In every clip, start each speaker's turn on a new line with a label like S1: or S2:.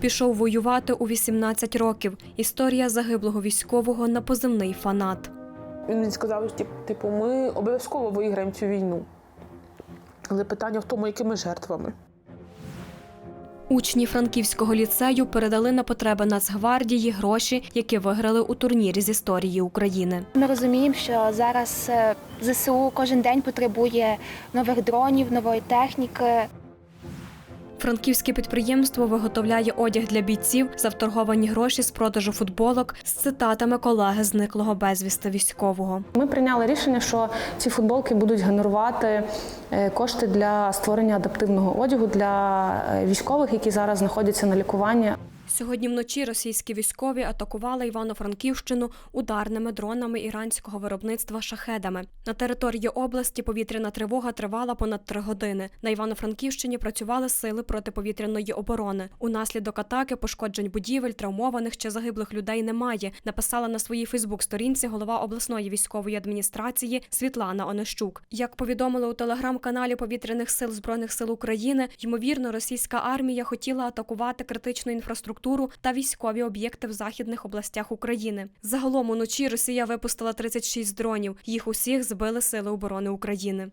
S1: Пішов воювати у 18 років. Історія загиблого військового на позивний фанат.
S2: Він мені сказав, що типу, ми обов'язково виграємо цю війну. Але питання в тому, якими жертвами.
S1: Учні Франківського ліцею передали на потреби Нацгвардії гроші, які виграли у турнірі з історії України.
S3: Ми розуміємо, що зараз е, ЗСУ кожен день потребує нових дронів, нової техніки.
S1: Франківське підприємство виготовляє одяг для бійців за вторговані гроші з продажу футболок з цитатами колеги зниклого безвісти військового.
S4: Ми прийняли рішення, що ці футболки будуть генерувати е, кошти для створення адаптивного одягу для е, військових, які зараз знаходяться на лікуванні.
S1: Сьогодні вночі російські військові атакували Івано-Франківщину ударними дронами іранського виробництва шахедами. На території області повітряна тривога тривала понад три години. На Івано-Франківщині працювали сили протиповітряної оборони. Унаслідок атаки пошкоджень будівель, травмованих чи загиблих людей немає. Написала на своїй Фейсбук-сторінці голова обласної військової адміністрації Світлана Онищук. Як повідомили у телеграм-каналі повітряних сил збройних сил України, ймовірно, російська армія хотіла атакувати критичну інфраструктуру та військові об'єкти в західних областях України. Загалом уночі Росія випустила 36 дронів. Їх усіх збили сили оборони України.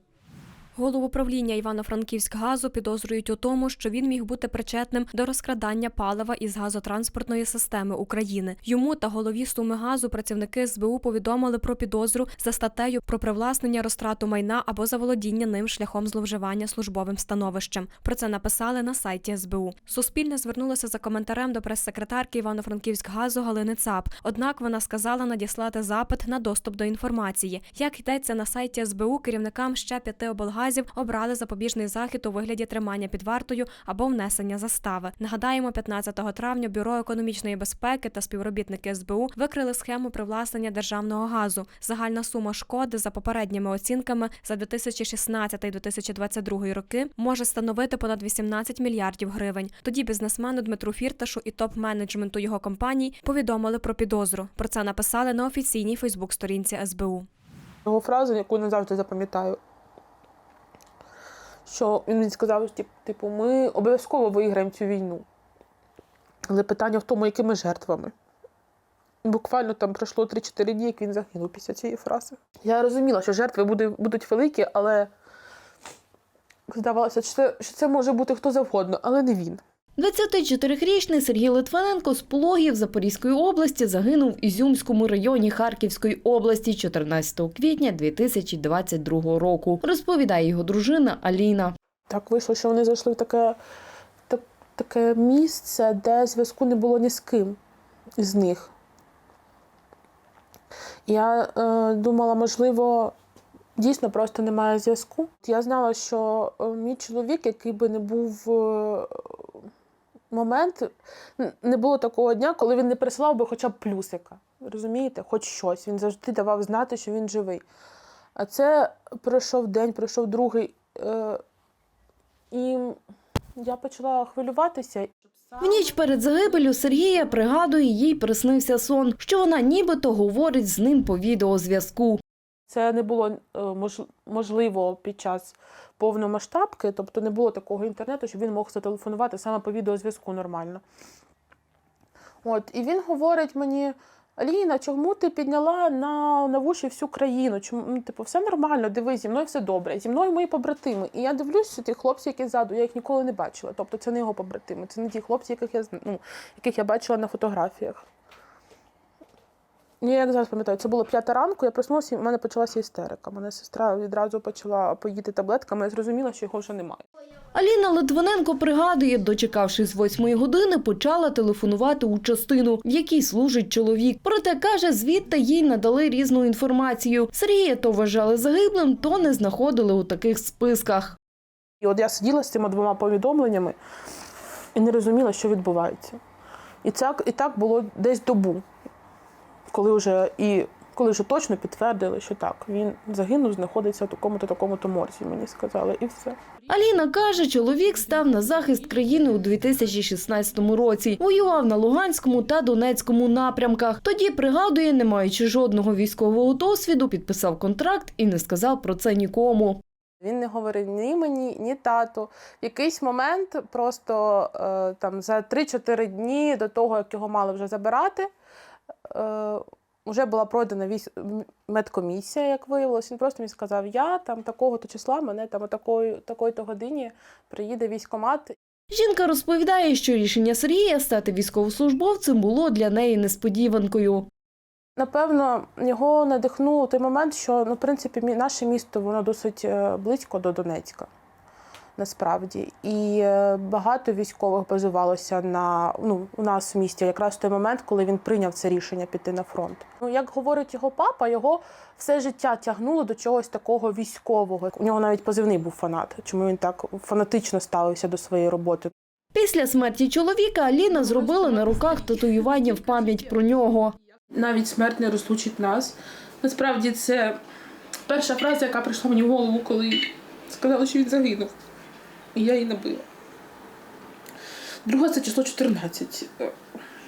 S1: Голову правління Івано-Франківськгазу підозрюють у тому, що він міг бути причетним до розкрадання палива із газотранспортної системи України. Йому та голові суми газу працівники СБУ повідомили про підозру за статтею про привласнення розтрату майна або заволодіння ним шляхом зловживання службовим становищем. Про це написали на сайті СБУ. Суспільне звернулося за коментарем до прес-секретарки Івано-Франківськгазу Галини Цап. Однак вона сказала надіслати запит на доступ до інформації. Як йдеться на сайті СБУ, керівникам ще п'яти облгазів обрали запобіжний захід у вигляді тримання під вартою або внесення застави. Нагадаємо, 15 травня бюро економічної безпеки та співробітники СБУ викрили схему привласнення державного газу. Загальна сума шкоди за попередніми оцінками за 2016-2022 роки може становити понад 18 мільярдів гривень. Тоді бізнесмену Дмитру Фірташу і топ-менеджменту його компаній повідомили про підозру. Про це написали на офіційній Фейсбук-сторінці СБУ.
S2: Його фразу, яку не завжди запам'ятаю. Що він мені сказав, що типу, ми обов'язково виграємо цю війну. Але питання в тому, якими жертвами. Буквально там пройшло 3-4 дні, як він загинув після цієї фрази. Я розуміла, що жертви будуть, будуть великі, але здавалося, що це, що це може бути хто завгодно, але не він.
S5: 24-річний Сергій Литвиненко з Пологів Запорізької області загинув в Ізюмському районі Харківської області 14 квітня 2022 року, розповідає його дружина Аліна.
S2: Так вийшло, що вони зайшли в таке, так, таке місце, де зв'язку не було ні з ким з них. Я е, думала, можливо, дійсно просто немає зв'язку. Я знала, що е, мій чоловік, який би не був е, момент, не було такого дня, коли він не присилав би хоча б плюсика. Розумієте, хоч щось. Він завжди давав знати, що він живий. А це пройшов день, пройшов другий. Е, і я почала хвилюватися.
S5: В ніч перед загибелю Сергія пригадує, їй приснився сон, що вона нібито говорить з ним по відеозв'язку.
S2: Це не було е, можливо під час повномасштабки, тобто не було такого інтернету, щоб він мог зателефонувати саме по відеозв'язку нормально. От, і він говорить мені: Аліна, чому ти підняла на, на вуші всю країну? Чому ну, типу, все нормально, дивись, зі мною все добре, зі мною мої побратими. І я дивлюся, ті хлопці, які ззаду, я їх ніколи не бачила. Тобто це не його побратими, це не ті хлопці, яких я, ну, яких я бачила на фотографіях. Я як зараз пам'ятаю, це було п'ята ранку, я проснулася, і в мене почалася істерика. Мене сестра відразу почала поїти таблетками, я зрозуміла, що його вже немає.
S5: Аліна Литвиненко пригадує, дочекавшись восьмої години, почала телефонувати у частину, в якій служить чоловік. Проте каже, звідти їй надали різну інформацію. Сергія то вважали загиблим, то не знаходили у таких списках.
S2: І от я сиділа з цими двома повідомленнями і не розуміла, що відбувається. І так, і так було десь добу, коли вже і коли вже точно підтвердили, що так, він загинув, знаходиться в такому-то такому-то морзі, мені сказали, і все.
S5: Аліна каже, чоловік став на захист країни у 2016 році. Воював на Луганському та Донецькому напрямках. Тоді пригадує, не маючи жодного військового досвіду, підписав контракт і не сказав про це нікому.
S2: Він не говорив ні мені, ні тату. В якийсь момент просто е, там за 3-4 дні до того, як його мали вже забирати, вже була пройдена медкомісія, як виявилось. Він просто мені сказав: я там такого-то числа, мене там о такої, такої-то годині приїде військкомат,
S5: Жінка розповідає, що рішення Сергія стати військовослужбовцем було для неї несподіванкою.
S2: Напевно, його надихнув той момент, що ну, в принципі, наше місто воно досить е, близько до Донецька. Насправді, і е, багато військових базувалося на ну у нас в місті, якраз в той момент, коли він прийняв це рішення піти на фронт. Ну як говорить його папа, його все життя тягнуло до чогось такого військового. У нього навіть позивний був фанат. Чому він так фанатично ставився до своєї роботи?
S5: Після смерті чоловіка Аліна зробила на руках татуювання в пам'ять про нього.
S6: навіть смерть не розлучить нас. Насправді це перша фраза, яка прийшла мені в голову, коли сказали, що він загинув. І я її набила. Друга це число 14. Е,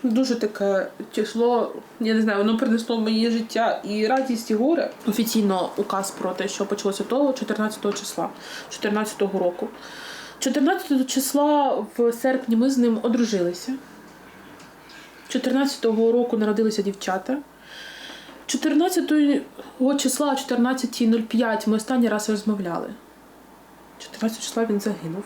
S6: Дуже таке число, я не знаю, воно принесло в моє життя і радість, і горе. Офіційно указ про те, що почалося того 14 числа, 14-го року. 14 числа в серпні ми з ним одружилися. 14-го року народилися дівчата. 14 числа, 14.05 ми останній раз розмовляли. 14 числа він загинув.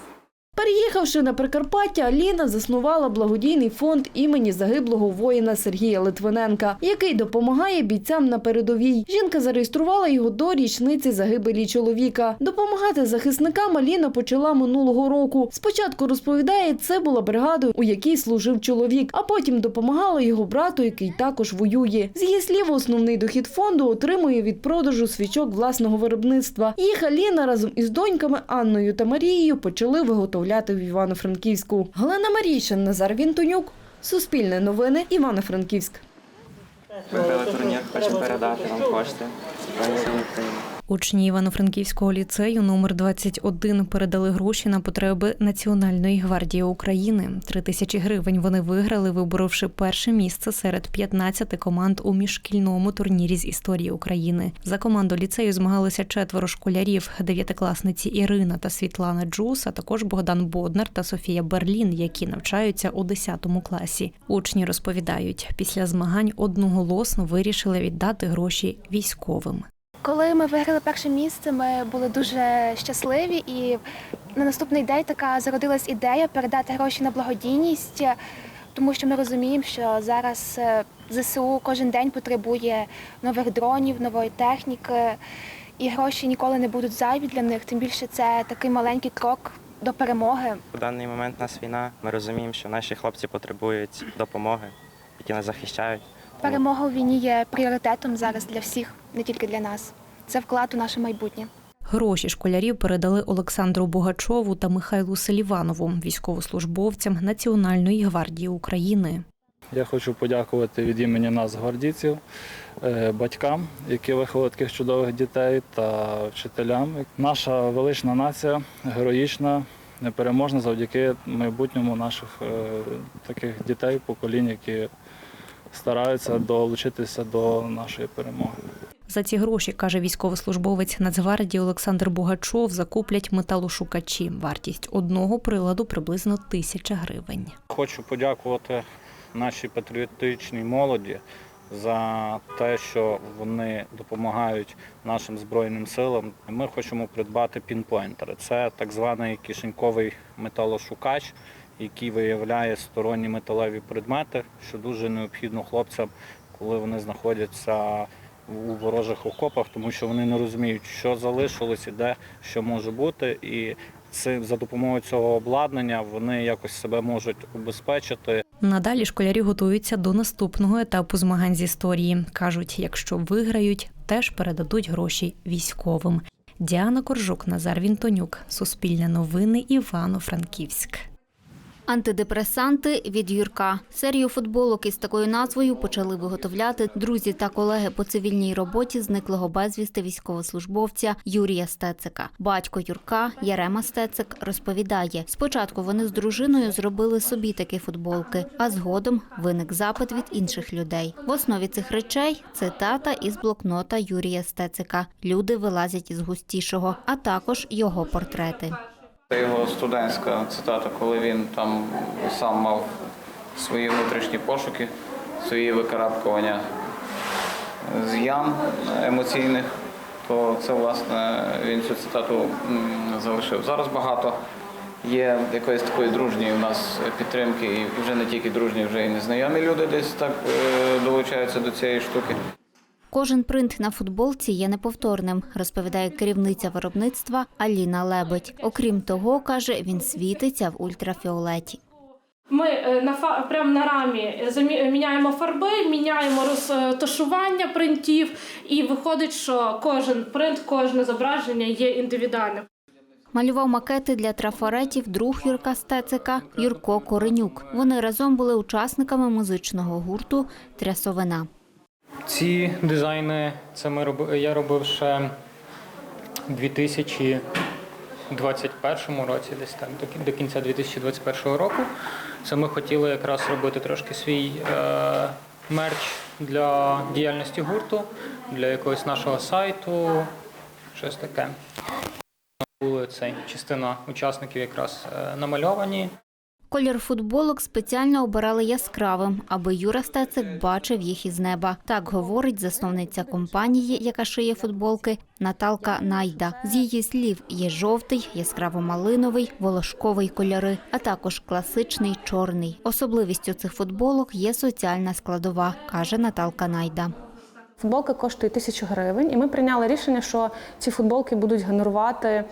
S5: Переїхавши на Прикарпаття, Аліна заснувала благодійний фонд імені загиблого воїна Сергія Литвиненка, який допомагає бійцям на передовій. Жінка зареєструвала його до річниці загибелі чоловіка. Допомагати захисникам Аліна почала минулого року. Спочатку розповідає, це була бригада, у якій служив чоловік, а потім допомагала його брату, який також воює. З її слів, основний дохід фонду отримує від продажу свічок власного виробництва. Їх Аліна разом із доньками Анною та Марією почали виготовляти в Івано-Франківську. Галина Марійшин, Назар Вінтонюк, Суспільне новини, Івано-Франківськ.
S7: Виграли турнір, хочемо передати вам кошти.
S8: Учні Івано-Франківського ліцею номер 21 передали гроші на потреби Національної гвардії України. Три тисячі гривень вони виграли, виборовши перше місце серед 15 команд у міжшкільному турнірі з історії України. За команду ліцею змагалися четверо школярів: дев'ятикласниці Ірина та Світлана Джус, а також Богдан Боднар та Софія Берлін, які навчаються у 10 класі. Учні розповідають, після змагань одноголосно вирішили віддати гроші військовим.
S3: Коли ми виграли перше місце, ми були дуже щасливі, і на наступний день така зародилась ідея передати гроші на благодійність, тому що ми розуміємо, що зараз е, ЗСУ кожен день потребує нових дронів, нової техніки, і гроші ніколи не будуть зайві для них. Тим більше це такий маленький крок до перемоги.
S7: У даний момент у нас війна. Ми розуміємо, що наші хлопці потребують допомоги, які нас захищають.
S3: Перемога у війні є пріоритетом зараз для всіх, не тільки для нас. Це вклад у наше майбутнє.
S8: Гроші школярів передали Олександру Богачову та Михайлу Селіванову, військовослужбовцям Національної гвардії України.
S9: Я хочу подякувати від імені нас, гвардійців, е, батькам, які виховали таких чудових дітей, та вчителям. Наша велична нація героїчна, непереможна завдяки майбутньому наших е, таких дітей, поколінь, які стараються долучитися до нашої перемоги.
S8: За ці гроші, каже військовослужбовець Нацгвардії Олександр Богачов, закуплять металошукачі. Вартість одного приладу приблизно тисяча гривень.
S10: Хочу подякувати нашій патріотичній молоді за те, що вони допомагають нашим збройним силам. Ми хочемо придбати пінпойнтери. Це так званий кишеньковий металошукач, який виявляє сторонні металеві предмети, що дуже необхідно хлопцям, коли вони знаходяться у ворожих окопах, тому що вони не розуміють, що залишилось і де що може бути. І це за допомогою цього обладнання вони якось себе можуть убезпечити.
S8: Надалі школярі готуються до наступного етапу змагань з історії. кажуть, якщо виграють, теж передадуть гроші військовим. Діана Коржук, Назар Вінтонюк, Суспільне новини, Івано-Франківськ.
S11: Антидепресанти від Юрка. Серію футболок із такою назвою почали виготовляти друзі та колеги по цивільній роботі зниклого безвісти військовослужбовця Юрія Стецика. Батько Юрка Ярема Стецик розповідає: спочатку вони з дружиною зробили собі такі футболки, а згодом виник запит від інших людей. В основі цих речей цитата із блокнота Юрія Стецика. Люди вилазять із густішого, а також його портрети.
S10: Це його студентська цитата, коли він там сам мав свої внутрішні пошуки, свої викарабкування з ям емоційних, то це власне він цю цитату залишив. Зараз багато є якоїсь такої дружньої у нас підтримки, і вже не тільки дружні, вже і незнайомі люди десь так е, долучаються до цієї штуки.
S11: Кожен принт на футболці є неповторним, розповідає керівниця виробництва Аліна Лебедь. Окрім того, каже, він світиться в ультрафіолеті.
S12: Ми е, на прямо на рамі міняємо фарби, міняємо розташування принтів, і виходить, що кожен принт, кожне зображення є індивідуальним.
S11: Малював макети для трафаретів друг Юрка Стецика Юрко Коренюк. Вони разом були учасниками музичного гурту Трясовина.
S13: Ці дизайни це ми роби, я робив ще у 2021 році, десь до до кінця 2021 року. Це ми хотіли якраз робити трошки свій е, мерч для діяльності гурту, для якогось нашого сайту, щось таке. Були цей частина учасників якраз е, намальовані.
S11: Колір футболок спеціально обирали яскравим, аби Юра Стецик бачив їх із неба. Так говорить засновниця компанії, яка шиє футболки, Наталка Найда. З її слів є жовтий, яскраво-малиновий, волошковий кольори, а також класичний чорний. Особливістю цих футболок є соціальна складова, каже Наталка Найда.
S4: Футболка коштує тисячу гривень, і ми прийняли рішення, що ці футболки будуть генерувати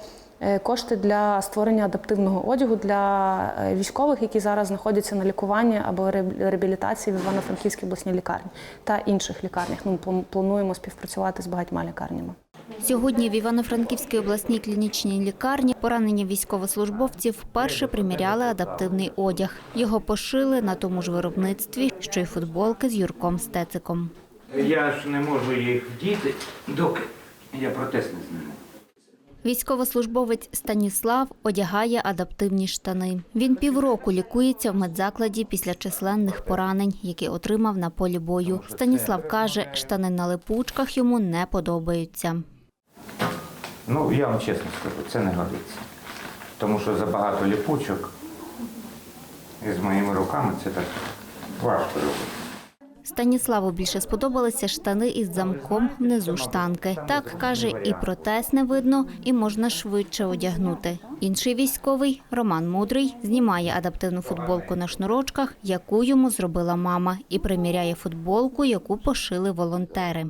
S4: кошти для створення адаптивного одягу для е, військових, які зараз знаходяться на лікуванні або реаб- реабілітації в Івано-Франківській обласній лікарні та інших лікарнях. Ну, план- плануємо співпрацювати з багатьма лікарнями.
S11: Сьогодні в Івано-Франківській обласній клінічній лікарні поранені військовослужбовці вперше приміряли адаптивний одяг. Його пошили на тому ж виробництві, що й футболки з Юрком Стециком.
S14: Я ж не можу їх вдіти, доки я протез не зніму.
S11: Військовослужбовець Станіслав одягає адаптивні штани. Він півроку лікується в медзакладі після численних поранень, які отримав на полі бою. Станіслав каже, штани на липучках йому не подобаються.
S14: Ну, я вам чесно скажу, це не годиться. Тому що забагато ліпучок і з моїми руками це так важко робити.
S11: Станіславу більше сподобалися штани із замком внизу штанки. Так каже, і протез не видно, і можна швидше одягнути. Інший військовий Роман Мудрий знімає адаптивну футболку на шнурочках, яку йому зробила мама, і приміряє футболку, яку пошили волонтери.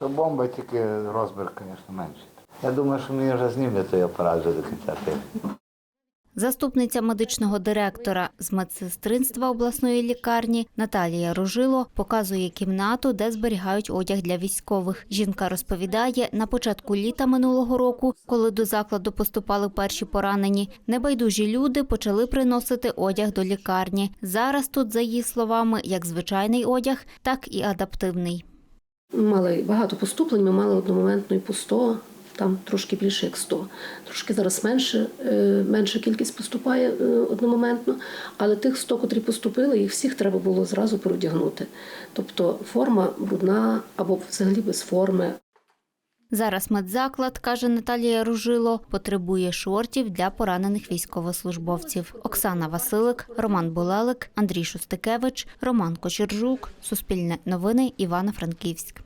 S15: Бомба тільки розмір, звісно, менший. Я думаю, що мені вже знімлять той апарат вже до кінця.
S11: Заступниця медичного директора з медсестринства обласної лікарні Наталія Ружило показує кімнату, де зберігають одяг для військових. Жінка розповідає, на початку літа минулого року, коли до закладу поступали перші поранені, небайдужі люди почали приносити одяг до лікарні. Зараз тут, за її словами, як звичайний одяг, так і адаптивний.
S16: Мали багато поступлень, ми мали одномоментно і по 100, там трошки більше як 100. Трошки зараз менше, е, менша кількість поступає е, одномоментно, але тих 100, котрі поступили, їх всіх треба було зразу переодягнути. Тобто форма брудна або взагалі без форми.
S11: Зараз медзаклад, каже Наталія Ружило, потребує шортів для поранених військовослужбовців. Оксана Василик, Роман Булелик, Андрій Шустикевич, Роман Кочержук. Суспільне новини Івано-Франківськ.